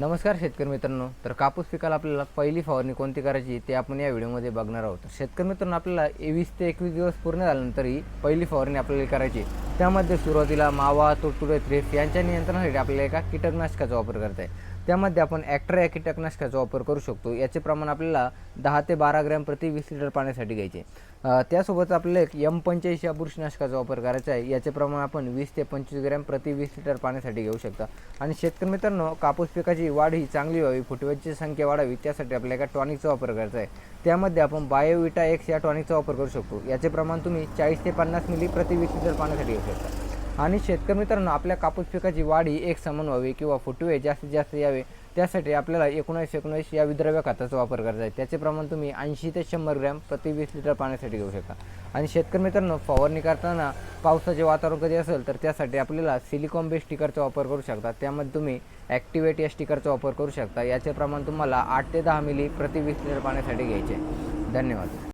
नमस्कार शेतकरी मित्रांनो. तर कापूस पिकाला आपल्याला पहिली फवारणी कोणती करायची ते आपण या व्हिडिओमध्ये बघणार आहोत. शेतकरी मित्रांनो आपल्याला वीस ते एकवीस दिवस पूर्ण झाल्यानंतर ही पहिली फवारणी आपल्याला करायची त्यामध्ये सुरुवातीला मावा तुडतुडे थ्रेफ यांच्या नियंत्रणासाठी आपल्याला एका कीटकनाशकाचा वापर करता आहे त्यामध्ये आपण ॲक्ट्रा या कीटकनाशकाचा वापर करू शकतो. याचे प्रमाण आपल्याला दहा ते बारा ग्रॅम प्रति वीस लिटर पाण्यासाठी घ्यायचे. त्यासोबत आपल्याला एक यम पंच्याऐंशी या बुरशीनाशकाचा वापर करायचा आहे. याचे प्रमाण आपण वीस ते पंचवीस ग्रॅम प्रति वीस लिटर पाण्यासाठी घेऊ शकता. आणि शेतकरी मित्रांनो कापूस पिकाची वाढ ही चांगली व्हावी फुटव्याची संख्या वाढावी त्यासाठी आपल्याला एका टॉनिकचा वापर करायचा आहे. त्यामध्ये आपण बायोविटा एक्स या टॉनिकचा वापर करू शकतो. याचे प्रमाण तुम्ही चाळीस ते पन्नास मिली प्रति वीस लिटर पाण्यासाठी घेऊ शकता. आणि शेतकरी मित्रांनो आपल्या कापूस पिकाची वाढ ही एक समान व्हावी किंवा फुटवे जास्तीत जास्त यावे त्यासाठी आपल्याला एकोणावीस एकोणीस या विद्रव्य खताचा वापर करायचा आहे. त्याचे प्रमाण तुम्ही ऐंशी ते शंभर ग्रॅम प्रति वीस लिटर पाण्यासाठी घेऊ शकता. आणि शेतकरी मित्रांनो फवारणी करताना पावसाचे वातावरण कधी असेल तर त्यासाठी आपल्याला सिलिकॉन बेस स्टिकरचा वापर करू शकता. त्यामध्ये तुम्ही ॲक्टिवेट या स्टिकरचा वापर करू शकता. याचे प्रमाण तुम्हाला आठ ते दहा मिली प्रति वीस लिटर पाण्यासाठी घ्यायचे धन्यवाद.